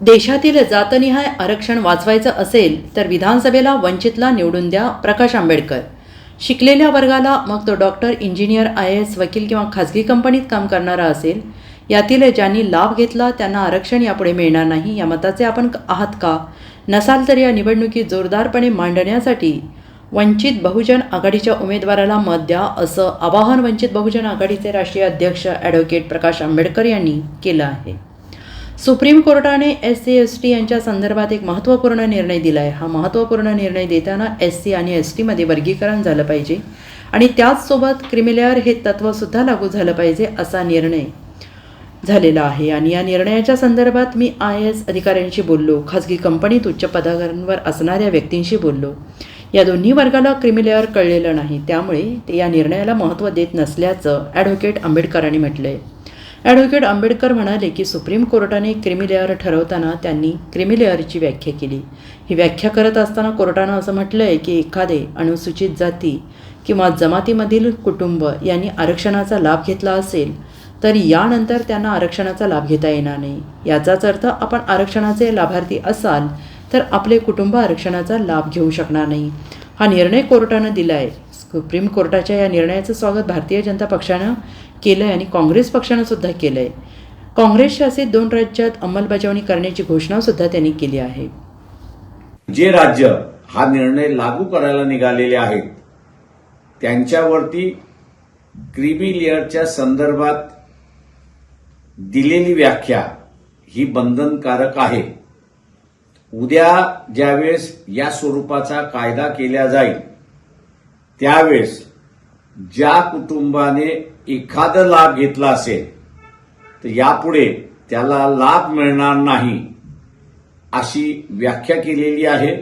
देशातील जातनिहाय आरक्षण वाचवायचं असेल तर विधानसभेला वंचितला निवडून द्या प्रकाश आंबेडकर. शिकलेल्या वर्गाला मग तो डॉक्टर इंजिनियर आय एस वकील किंवा खाजगी कंपनीत काम करणारा असेल. यातील ज्यांनी लाभ घेतला त्यांना आरक्षण यापुढे मिळणार नाही या मताचे आपण आहात का? नसाल तर या निवडणुकीत जोरदारपणे मांडण्यासाठी वंचित बहुजन आघाडीच्या उमेदवाराला मत द्या असं आवाहन वंचित बहुजन आघाडीचे राष्ट्रीय अध्यक्ष ॲडव्होकेट प्रकाश आंबेडकर यांनी केलं आहे. सुप्रीम कोर्टाने एस सी एस टी यांच्या संदर्भात एक महत्त्वपूर्ण निर्णय दिला आहे हा महत्त्वपूर्ण निर्णय देताना एस सी आणि एस टीमध्ये वर्गीकरण झालं पाहिजे आणि त्याचसोबत क्रिमिलेअर हे तत्त्वसुद्धा लागू झालं पाहिजे असा निर्णय झालेला आहे. आणि या निर्णयाच्या संदर्भात मी आय एस अधिकाऱ्यांशी बोललो खाजगी कंपनीत उच्च पदावर असणाऱ्या व्यक्तींशी बोललो. या दोन्ही वर्गाला क्रिमिलेअर कळलेलं नाही. त्यामुळे ते या निर्णयाला महत्त्व देत नसल्याचं ॲडव्होकेट आंबेडकरांनी म्हटलं आहे ॲडव्होकेट आंबेडकर म्हणाले की सुप्रीम कोर्टाने क्रिमिलेअर ठरवताना त्यांनी क्रिमिलेअरची व्याख्या केली. ही व्याख्या करत असताना कोर्टानं असं म्हटलं आहे की एखादे अनुसूचित जाती किंवा जमातीमधील कुटुंब यांनी आरक्षणाचा लाभ घेतला असेल तर यानंतर त्यांना आरक्षणाचा लाभ घेता येणार नाही. याचाच अर्थ आपण आरक्षणाचे लाभार्थी असाल तर आपले कुटुंब आरक्षणाचा लाभ घेऊ शकणार नाही. हा निर्णय कोर्टानं दिला आहे सुप्रीम कोर्टाच्या या निर्णयाचं स्वागत भारतीय जनता पक्षानं केलं आहे आणि काँग्रेस पक्षानं सुद्धा केलं आहे काँग्रेस शासित दोन राज्यात अंमलबजावणी करण्याची घोषणा सुद्धा त्यांनी केली आहे. जे राज्य हा निर्णय लागू करायला निघालेले आहेत त्यांच्यावरती क्रिमी लेअरच्या संदर्भात दिलेली व्याख्या ही बंधनकारक आहे. उद्या ज्यावेळेस या स्वरूपाचा कायदा केला जाईल त्यावेळेस ज्या कुटुंबाने एखादा लाभ घेतला असेल तर यापुढे त्याला लाभ मिळणार नाही अशी व्याख्या केलेली आहे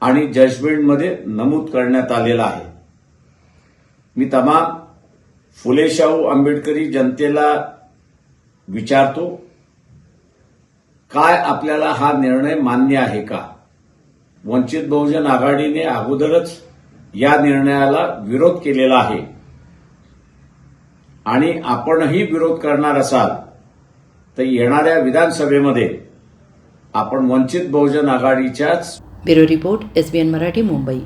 आणि जजमेंटमध्ये नमूद करण्यात आलेलं आहे. मी तमाम फुले शाहू आंबेडकरी जनतेला विचारतो काय आपल्याला हा निर्णय मान्य आहे का? वंचित बहुजन आघाडीने अगोदरच या निर्णयाला विरोध केलेला आहे. आणि आपणही विरोध करणार असाल तर येणाऱ्या विधानसभेमध्ये आपण Vanchit Bahujan आघाडीच्याच bureau report S B N Marathi Mumbai.